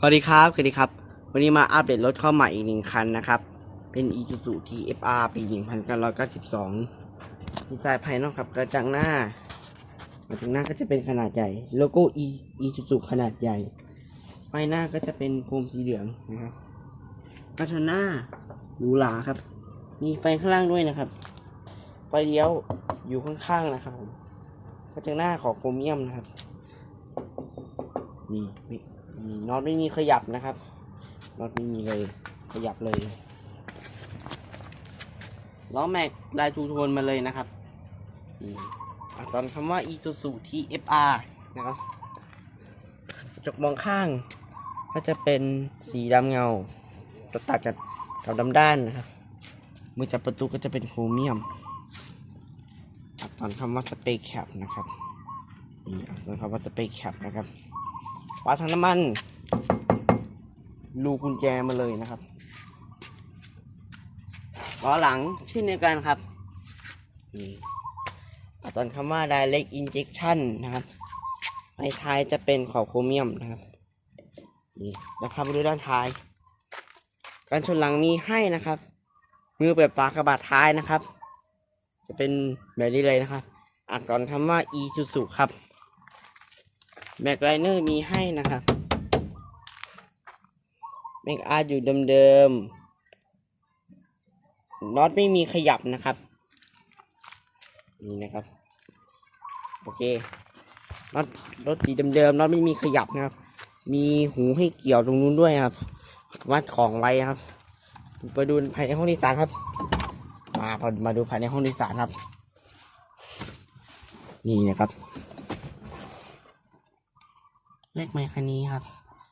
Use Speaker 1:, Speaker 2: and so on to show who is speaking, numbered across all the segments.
Speaker 1: สวัสดีครับสวัสดีครับ วันนี้มาอัปเดตรถเข้าใหม่อีกหนึ่งคันนะครับ เป็น Isuzu TFR ปี 1992ดีไซน์ภายนอกครับกระจังหน้า กระจังหน้าก็จะเป็นขนาดใหญ่ โลโก้ E Isuzu ขนาดใหญ่ไฟหน้าก็จะเป็นโคมสีเหลืองนะครับกระจังหน้าหรูหราครับ มีไฟข้างล่างด้วยนะครับ ไฟเลี้ยวอยู่ข้างๆนะครับกระจังหน้าของโครเมียมนะครับ นี่ น็อตไม่มีขยับนะครับน็อตไม่มีเลยขยับเลยล้อแม็กลายทูโทนมาเลยนะครับอะตอนคำว่า Isuzu TFR นะครับกระจกมองข้าง ก็จะเป็นสีดำเงาตัดกับกับดำด้านนะครับมือจับประตูก็จะเป็นโครเมียมตอนคำว่าสเปคแคปนะครับนี่อะตอนคำว่าสเปคแคปนะครับ ฝาถังน้ำมัน รูกุญแจมาเลยนะครับล้อหลังเช่นเดียวกันครับนี่อะตอนคำว่า direct injection นะครับในท้ายจะเป็นขอบโครเมียมนะครับนี่แล้วพาไปดูด้านท้าย การชนหลังมีให้นะครับมือเปิดฝากระบาดท้ายนะครับ จะเป็นแบบนี้เลยนะครับอ่านก่อนคำว่า Isuzu ครับ แม็กไลเนอร์มีให้นะครับแม็กอาร์อยู่เดิมๆน็อตไม่มีขยับนะครับ นี่นะครับ โอเคน็อตรถสีเดิมๆน็อตไม่มีขยับนะครับ มีหูให้เกี่ยวตรงนู้นด้วยครับ วัดของไว้ครับไปดูภายในห้องโดยสารครับ มาพอมาดูภายในห้องโดยสารครับ นี่นะครับ เลขไมค์คันนี้ครับ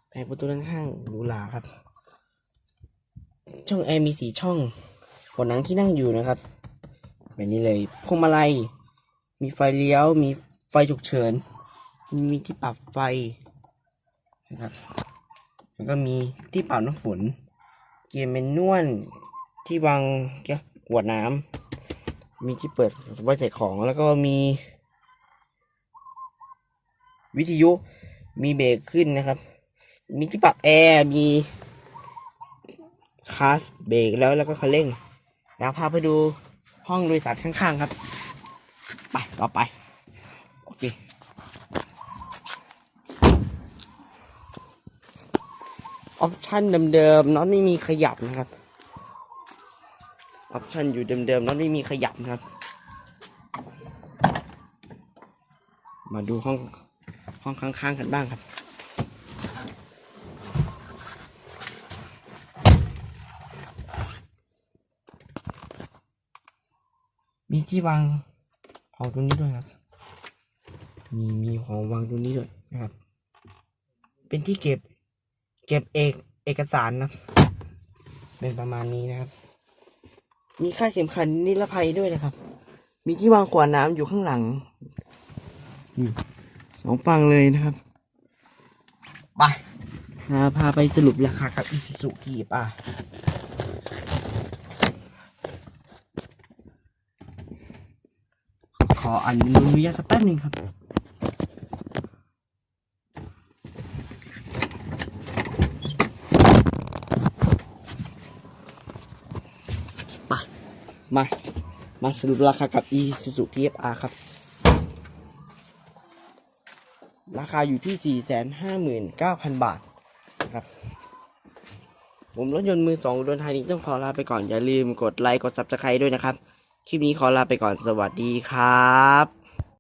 Speaker 1: แผงประตูด้านข้างหรูหราครับ ช่องแอร์มีสีช่องหัวหนังที่นั่งอยู่นะครับ แบบนี้เลยพวงมาลัยมีไฟเลี้ยว มีไฟฉุกเฉิน มีที่ปรับไฟนะครับ แล้วก็มีที่ปรับน้ำฝน เกียร์เมนนวลที่วางแก้วขวดน้ำมีที่เปิดไว้ใส่ของแล้วก็มี วิทยุ มีเบรกขึ้นนะครับ มีที่ปรับแอร์ มีคลาสเบรกแล้วแล้วก็คันเร่งเดี๋ยวพาไปดูห้องโดยสารข้างๆครับ ไปต่อไป โอเคออปชันเดิมๆน็อตไม่มีขยับนะครับออปชันอยู่เดิมๆน็อตไม่มีขยับนะครับ มาดูห้อง ห้องข้างๆกันบ้างครับ มีที่วางของตรงนี้ด้วยครับ มีมีของวางตรงนี้ด้วยนะครับ เป็นที่เก็บ เก็บเอกเอกสารนะครับเป็นประมาณนี้นะครับ มีค่าเข็มขัดนิรภัยด้วยนะครับ มีที่วางขวดน้ำอยู่ข้างหลังนี่ องฝั่งเลยนะครับไปพาพาไปสรุปราคากับอีซูซูกี่ป่ะขออนุญาตสักแป๊บหนึ่งครับไปมา มาสรุปราคากับ Isuzu TFR ครับ ราคาอยู่ที่ 459,000 บาทนะครับผมรถยนต์มือสองดนทานีต้องขอลาไปก่อนอย่าลืมกดไลค์กด Subscribe ด้วยนะครับ คลิปนี้ขอลาไปก่อนสวัสดีครับ